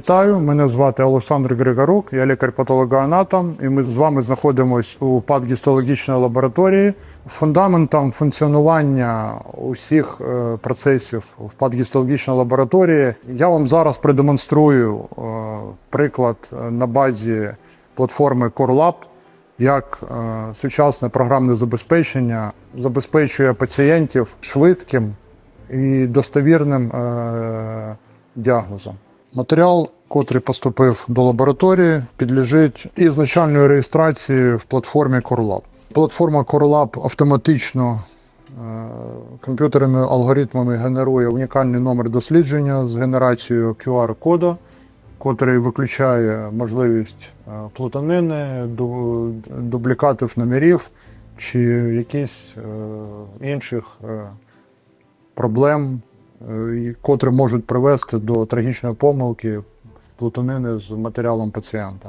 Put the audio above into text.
Вітаю, мене звати Олександр Григорук, я лікар-патологоанатом, і ми з вами знаходимося у патгістологічної лабораторії. Фундаментом функціонування усіх е, процесів в патгістологічній лабораторії я вам зараз продемонструю е, приклад е, на базі платформи CoreLab, як сучасне програмне забезпечення забезпечує пацієнтів швидким і достовірним діагнозом. Матеріал, котрий поступив до лабораторії, підлежить ізначальної реєстрації в платформі CoreLab. Платформа CoreLab автоматично е, комп'ютерними алгоритмами генерує унікальний номер дослідження з генерацією QR-коду, котрий виключає можливість е, плутанини, дублікатів номерів чи якісь е, інших проблем, котрі можуть привести до трагічної помилки плутанини з матеріалом пацієнта.